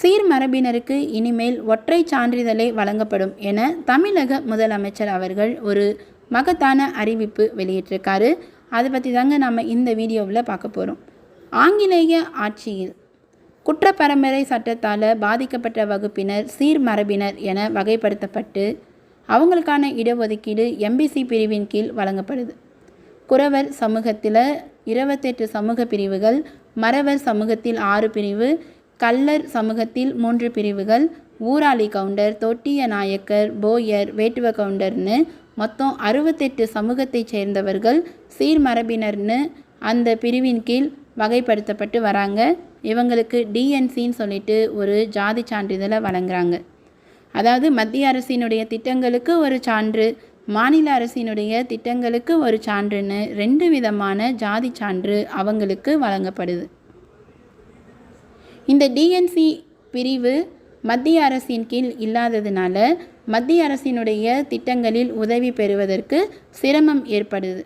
சீர்மரபினருக்கு இனிமேல் ஒற்றை சான்றிதழே வழங்கப்படும் என தமிழக முதலமைச்சர் அவர்கள் ஒரு மகத்தான அறிவிப்பு வெளியிட்டிருக்காரு. அதை பற்றி தாங்க நம்ம இந்த வீடியோவில் பார்க்க போகிறோம் ஆங்கிலேய ஆட்சியில் குற்றப்பரம்பரை சட்டத்தால் பாதிக்கப்பட்ட வகுப்பினர் சீர்மரபினர் என வகைப்படுத்தப்பட்டு அவங்களுக்கான இடஒதுக்கீடு எம்பிசி பிரிவின் கீழ் வழங்கப்படுது. குறவர் சமூகத்தில் இருபத்தெட்டு சமூக பிரிவுகள் மறவர் சமூகத்தில் ஆறு பிரிவு கல்லர் சமூகத்தில் மூன்று பிரிவுகள் ஊராளி கவுண்டர் தொட்டிய நாயக்கர் போயர் வேட்டுவ கவுண்டர்னு மொத்தம் அறுபத்தெட்டு சமூகத்தைச் சேர்ந்தவர்கள் சீர்மரபினர்னு அந்த பிரிவின் கீழ் வகைப்படுத்தப்பட்டு வராங்க. இவங்களுக்கு டிஎன்சின்னு சொல்லிட்டு ஒரு ஜாதி சான்றிதழை வழங்குறாங்க. அதாவது மத்திய அரசினுடைய திட்டங்களுக்கு ஒரு சான்று மாநில அரசினுடைய திட்டங்களுக்கு ஒரு சான்றுன்னு ரெண்டு விதமான ஜாதி சான்று அவங்களுக்கு வழங்கப்படுது. இந்த டிஎன்சி பிரிவு மத்திய அரசின் கீழ் இல்லாததுனால மத்திய அரசினுடைய திட்டங்களில் உதவி பெறுவதற்கு சிரமம் ஏற்படுது.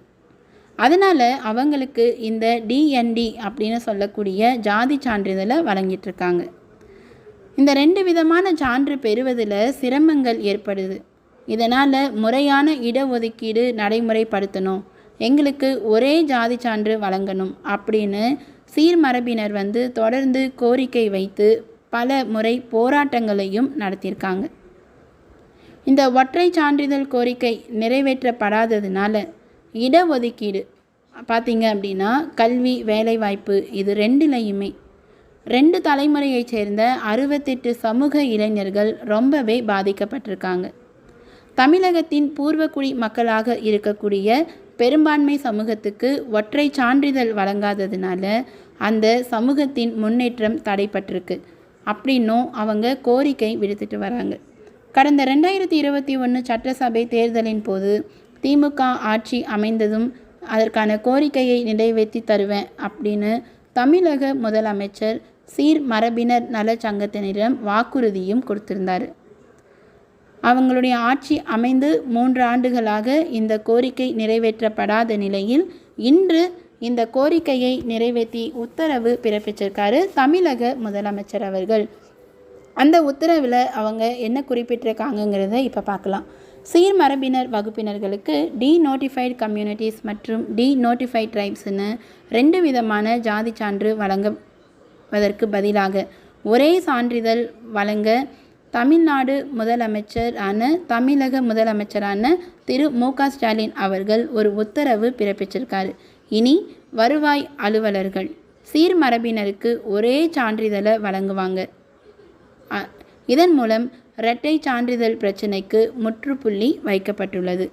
அதனால் அவங்களுக்கு இந்த டிஎன்டி அப்படின்னு சொல்லக்கூடிய ஜாதி சான்றிதழை வழங்கிட்டு இருக்காங்க இந்த ரெண்டு விதமான சான்று பெறுவதில் சிரமங்கள் ஏற்படுது. இதனால் முறையான இடஒதுக்கீடு நடைமுறைப்படுத்தணும். எங்களுக்கு ஒரே ஜாதி சான்று வழங்கணும் அப்படின்னு சீர்மரபினர் வந்து தொடர்ந்து கோரிக்கை வைத்து பல முறை போராட்டங்களையும் நடத்தியிருக்காங்க. இந்த ஒற்றை சான்றிதழ் கோரிக்கை நிறைவேற்றப்படாததுனால இடஒதுக்கீடு பார்த்தீங்க அப்படின்னா கல்வி வேலைவாய்ப்பு இது ரெண்டுலையுமே. ரெண்டு தலைமுறையைச் சேர்ந்த அறுபத்தெட்டு சமூக இளைஞர்கள் ரொம்பவே பாதிக்கப்பட்டிருக்காங்க. தமிழகத்தின் பூர்வக்குடி மக்களாக இருக்கக்கூடிய பெரும்பான்மை சமூகத்துக்கு ஒற்றை சான்றிதழ் வழங்காததுனால அந்த சமூகத்தின் முன்னேற்றம் தடைப்பட்டிருக்கு. அப்படின்னும் அவங்க கோரிக்கை விடுத்துட்டு வராங்க. கடந்த ரெண்டாயிரத்தி இருபத்தி ஒன்று சட்டசபை தேர்தலின் போது திமுக ஆட்சி அமைந்ததும் அதற்கான கோரிக்கையை நிறைவேற்றி தருவேன் அப்படின்னு தமிழக முதலமைச்சர் சீர் மரபினர் நலச்சங்கத்தினரிடம் வாக்குறுதியும் கொடுத்திருந்தார். அவங்களுடைய ஆட்சி அமைந்து மூன்று ஆண்டுகளாக இந்த கோரிக்கை நிறைவேற்றப்படாத நிலையில் இன்று இந்த கோரிக்கையை நிறைவேற்றி உத்தரவு பிறப்பிச்சிருக்காரு தமிழக முதலமைச்சர் அவர்கள். அந்த உத்தரவில் அவங்க என்ன குறிப்பிட்டிருக்காங்கங்கிறத இப்போ பார்க்கலாம். சீர்மரபினர் வகுப்பினர்களுக்கு டி நோட்டிஃபைடு கம்யூனிட்டிஸ் மற்றும் டி நோட்டிஃபைட் ட்ரைப்ஸ்னு ரெண்டு விதமான ஜாதி சான்று வழங்குவதற்கு பதிலாக ஒரே சான்றிதழ் வழங்க தமிழ்நாடு முதலமைச்சரான தமிழக முதலமைச்சரான திரு. மு. க. ஸ்டாலின் அவர்கள் ஒரு உத்தரவு பிறப்பிச்சிருக்காரு. இனி வருவாய் அலுவலர்கள் சீர்மரபினருக்கு ஒரே சான்றிதழை வழங்குவாங்க. இதன் மூலம் இரட்டை சான்றிதழ் பிரச்சினைக்கு முற்றுப்புள்ளி வைக்கப்பட்டுள்ளது.